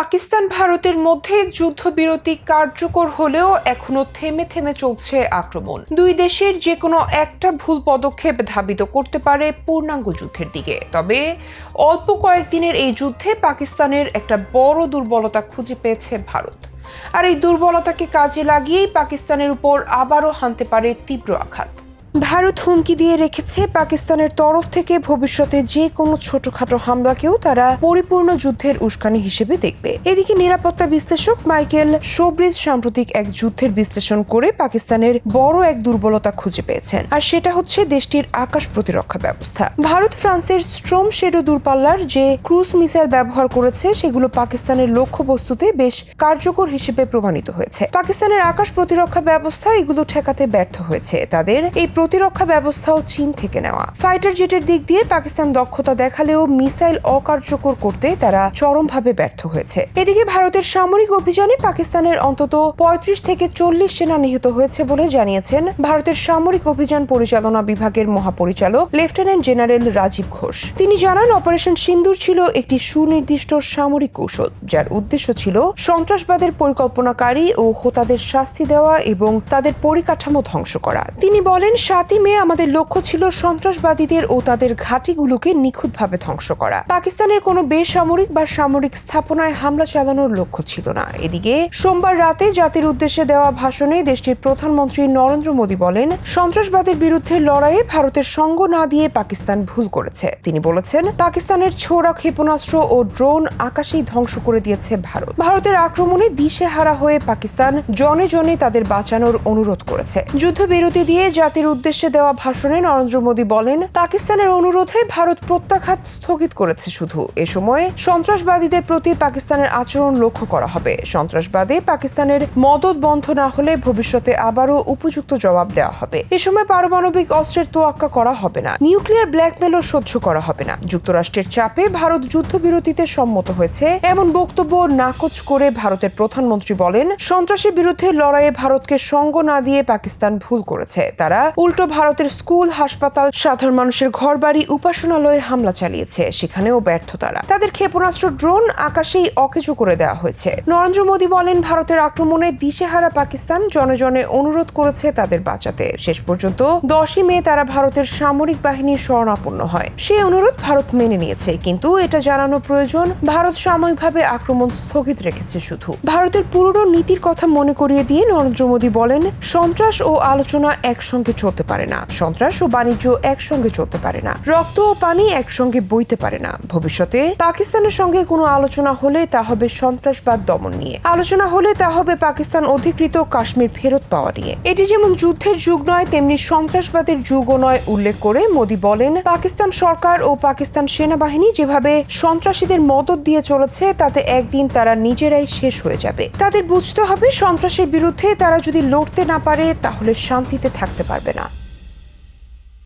পাকিস্তান ভারতের মধ্যে যুদ্ধবিরতি কার্যকর হলেও এখনও থেমে থেমে চলছে আক্রমণ। দুই দেশের যে কোনো একটা ভুল পদক্ষেপ ধাবিত করতে পারে পূর্ণাঙ্গ যুদ্ধের দিকে। তবে অল্প কয়েকদিনের এই যুদ্ধে পাকিস্তানের একটা বড় দুর্বলতা খুঁজে পেয়েছে ভারত। আর এই দুর্বলতাকে কাজে লাগিয়েই পাকিস্তানের উপর আবারও হানতে পারে তীব্র আঘাত। ভারত হুমকি দিয়ে রেখেছে পাকিস্তানের তরফ থেকে ভবিষ্যতে যে কোনো ছোটখাটো হামলাকেও তারা পরিপূর্ণ যুদ্ধের উস্কানি হিসেবে দেখবে। এদিকে নিরাপত্তা বিশ্লেষক মাইকেল শোব্রিজ সাম্প্রতিক এক যুদ্ধের বিশ্লেষণ করে পাকিস্তানের বড় এক দুর্বলতা খুঁজে পেয়েছেন। আর সেটা হচ্ছে দেশটির আকাশ প্রতিরক্ষা ব্যবস্থা। ভারত, ফ্রান্সের স্ট্রম শেডো দূরপাল্লার যে ক্রুজ মিসাইল ব্যবহার করেছে, সেগুলো পাকিস্তানের লক্ষ্যবস্তুতে বেশ কার্যকর হিসেবে প্রমাণিত হয়েছে। পাকিস্তানের আকাশ প্রতিরক্ষা ব্যবস্থা এগুলো ঠেকাতে ব্যর্থ হয়েছে। তাদের এই প্রতিরক্ষা ব্যবস্থাও চীন থেকে নেওয়া। ফাইটার জেটের দিক দিয়ে পাকিস্তান দক্ষতা দেখালেও মিসাইল অকার্যকর করতে তারা চরমভাবে ব্যর্থ হয়েছে। এদিকে ভারতের সামরিক অভিযানে পাকিস্তানের অন্তত পঁয়ত্রিশ থেকে চল্লিশ সেনা নিহত হয়েছে বলে জানিয়েছেন ভারতের সামরিক অভিযান পরিচালনা বিভাগের মহাপরিচালক, লেফটেন্যান্ট জেনারেল রাজীব ঘোষ। তিনি জানান, অপারেশন সিন্দুর ছিল একটি সুনির্দিষ্ট সামরিক কৌশল, যার উদ্দেশ্য ছিল সন্ত্রাসবাদের পরিকল্পনাকারী ও হোতাদের শাস্তি দেওয়া এবং তাদের পরিকাঠামো ধ্বংস করা। তিনি বলেন সাতই মে আমাদের লক্ষ্য ছিল সন্ত্রাসবাদীদের ও তাদের ঘাঁটিগুলোকে নিখুঁতভাবে ধ্বংস করা। পাকিস্তানের কোনো বেসামরিক বা সামরিক স্থাপনায় হামলা চালানোর লক্ষ্য ছিল না। এদিকে, সোমবার রাতে জাতির উদ্দেশ্যে দেওয়া ভাষণে দেশটির প্রধানমন্ত্রী নরেন্দ্র মোদী বলেন, সন্ত্রাসবাদের বিরুদ্ধে লড়াইয়ে ভারতের সঙ্গ না দিয়ে পাকিস্তান ভুল করেছে। তিনি বলেছেন, পাকিস্তানের ছোড়া ক্ষেপণাস্ত্র ও ড্রোন আকাশেই ধ্বংস করে দিয়েছে ভারত। ভারতের আক্রমণে দিশেহারা হয়ে পাকিস্তান জনে জনে তাদের বাঁচানোর অনুরোধ করেছে। যুদ্ধবিরতি দিয়ে জাতির উদ্দেশ্যে দেওয়া ভাষণে নরেন্দ্র মোদী বলেন, পাকিস্তানের অনুরোধে ভারত প্রত্যাঘাত স্থগিত করেছে শুধু। এ সময় সন্ত্রাসবাদীদের প্রতি পাকিস্তানের আচরণ লক্ষ্য করা হবে। সন্ত্রাসবাদে পাকিস্তানের মদত বন্ধ না হলে ভবিষ্যতে আবারও উপযুক্ত জবাব দেওয়া হবে। এ সময় পারমাণবিক অস্ত্রের তোয়াক্কা করা হবে না। নিউক্লিয়ার ব্ল্যাকমেলও সহ্য করা হবে না। যুক্তরাষ্ট্রের চাপে ভারত যুদ্ধবিরতিতে সম্মত হয়েছে। এমন বক্তব্য নাকচ করে ভারতের প্রধানমন্ত্রী বলেন, সন্ত্রাসের বিরুদ্ধে লড়াইয়ে ভারতকে সঙ্গ না দিয়ে পাকিস্তান ভুল করেছে। তারা উল্টো ভারতের স্কুল, হাসপাতাল, সাধারণ মানুষের ঘরবাড়ি, উপাসনালয়ে হামলা চালিয়েছে। সেখানেও ব্যর্থ তারা। তাদের ক্ষেপণাস্ত্র, ড্রোন আকাশেই অকেজু করে দেওয়া হয়েছে। নরেন্দ্র মোদী বলেন, ভারতের আক্রমণে দিশেহারা পাকিস্তান জনজনে অনুরোধ করেছে তাদের বাঁচাতে। শেষ পর্যন্ত দশই মে তারা ভারতের সামরিক বাহিনীর শরণাপন্ন হয়। সেই অনুরোধ ভারত মেনে নিয়েছে, কিন্তু এটা জানানো প্রয়োজন, ভারত সাময়িকভাবে আক্রমণ স্থগিত রেখেছে শুধু। ভারতের পুরনো নীতির কথা মনে করিয়ে দিয়ে নরেন্দ্র মোদী বলেন, সন্ত্রাস ও আলোচনা একসঙ্গে চলতে পারে না। সন্ত্রাস ও বাণিজ্য একসঙ্গে চলতে পারে না। রক্ত ও পানি একসঙ্গে বইতে পারে না। ভবিষ্যতে পাকিস্তানের সঙ্গে কোনো আলোচনা হলে তা হবে সন্ত্রাসবাদ দমন নিয়ে। আলোচনা হলে তা হবে পাকিস্তান অধিকৃত কাশ্মীর ফেরত পাওয়া নিয়ে। এটি যেমন যুদ্ধের যুগ নয়, তেমনি সন্ত্রাসবাদের যুগও নয় উল্লেখ করে মোদী বলেন, পাকিস্তান সরকার ও পাকিস্তান সেনাবাহিনী যেভাবে সন্ত্রাসীদের মদত দিয়ে চলেছে, তাতে একদিন তারা নিজেরাই শেষ হয়ে যাবে। তাদের বুঝতে হবে, সন্ত্রাসের বিরুদ্ধে তারা যদি লড়তে না পারে, তাহলে শান্তিতে থাকতে পারবে না।